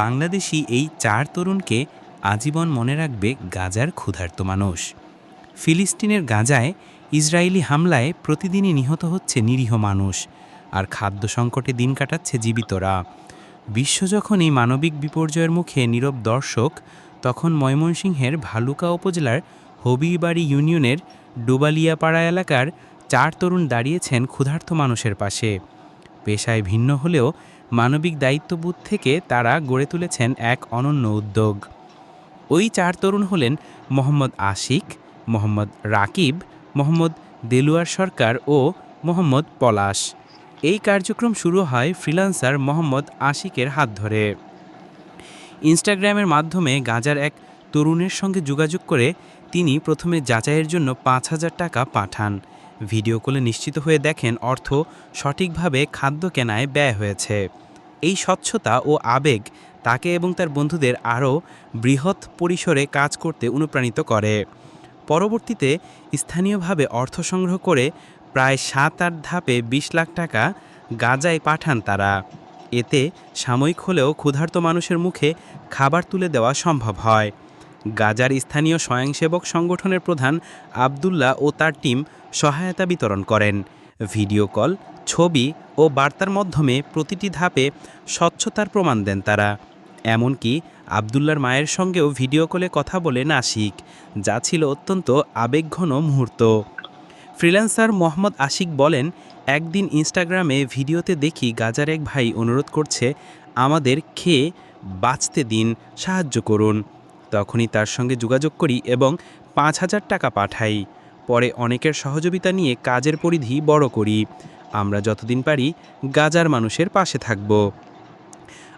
বাংলাদেশি এই চার তরুণকে আজীবন মনে রাখবে গাজার ক্ষুধার্ত মানুষ। ফিলিস্তিনের গাজায় ইসরায়েলি হামলায় প্রতিদিনই নিহত হচ্ছে নিরীহ মানুষ, আর খাদ্য সংকটে দিন কাটাচ্ছে জীবিতরা। বিশ্ব যখন এই মানবিক বিপর্যয়ের মুখে নীরব দর্শক, তখন ময়মনসিংহের ভালুকা উপজেলার হবিবাড়ি ইউনিয়নের ডুবালিয়াপাড়া এলাকার চার তরুণ দাঁড়িয়েছেন ক্ষুধার্ত মানুষের পাশে। পেশায় ভিন্ন হলেও মানবিক দায়িত্ববোধ থেকে তারা গড়ে তুলেছেন এক অনন্য উদ্যোগ। ওই চার তরুণ হলেন মোহাম্মদ আশিক, মোহাম্মদ রাকিব, মোহাম্মদ দেলুয়ার সরকার ও মোহাম্মদ পলাশ। এই কার্যক্রম শুরু হয় ফ্রিল্যান্সার মোহাম্মদ আশিকের হাত ধরে। ইনস্টাগ্রামের মাধ্যমে গাজার এক তরুণের সঙ্গে যোগাযোগ করে তিনি প্রথমে যাচাইয়ের জন্য পাঁচ হাজার টাকা পাঠান। ভিডিও কলে নিশ্চিত হয়ে দেখেন অর্থ সঠিকভাবে খাদ্য কেনায় ব্যয় হয়েছে। এই স্বচ্ছতা ও আবেগ তাকে এবং তার বন্ধুদের আরও বৃহৎ পরিসরে কাজ করতে অনুপ্রাণিত করে। পরবর্তীতে স্থানীয়ভাবে অর্থ সংগ্রহ করে প্রায় সাত আট ধাপে বিশ লাখ টাকা গাজায় পাঠান তারা। এতে সাময়িক হলেও ক্ষুধার্ত মানুষের মুখে খাবার তুলে দেওয়া সম্ভব হয়। গাজার স্থানীয় স্বয়ংসেবক সংগঠনের প্রধান আবদুল্লাহ ও তার টিম সহায়তা বিতরণ করেন। ভিডিও কল, ছবি ও বার্তার মাধ্যমে প্রতিটি ধাপে স্বচ্ছতার প্রমাণ দেন তারা। এমনকি আবদুল্লার মায়ের সঙ্গেও ভিডিও কলে কথা বলে নাসিক, যা ছিল অত্যন্ত আবেগঘন মুহূর্ত। ফ্রিল্যান্সার মোহাম্মদ আশিক বলেন, একদিন ইনস্টাগ্রামে ভিডিওতে দেখি গাজার এক ভাই অনুরোধ করছে, আমাদের খেয়ে বাঁচতে দিন, সাহায্য করুন। তখনই তার সঙ্গে যোগাযোগ করি এবং পাঁচ হাজার টাকা পাঠাই। পরে অনেকের সহযোগিতা নিয়ে কাজের পরিধি বড় করি। আমরা যতদিন পারি গাজার মানুষের পাশে থাকব।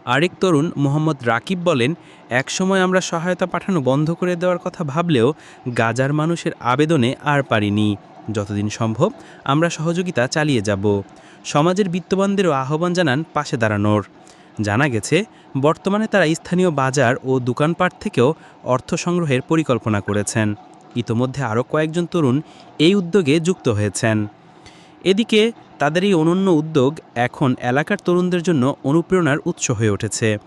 আরেক তরুণ মোহাম্মদ রাকিব বলেন, একসময় আমরা সহায়তা পাঠানো বন্ধ করে দেওয়ার কথা ভাবলেও গাজার মানুষের আবেদনে আর পারিনি। যতদিন সম্ভব আমরা সহযোগিতা চালিয়ে যাব। সমাজের বিত্তবানদেরও আহ্বান জানান পাশে দাঁড়ানোর। জানা গেছে, বর্তমানে তারা স্থানীয় বাজার ও দোকানপাট থেকেও অর্থ সংগ্রহের পরিকল্পনা করেছেন। ইতোমধ্যে আরও কয়েকজন তরুণ এই উদ্যোগে যুক্ত হয়েছেন। এদিকে তাদের এই অনন্য উদ্যোগ এখন এলাকার তরুণদের জন্য অনুপ্রেরণার উৎস হয়ে উঠেছে।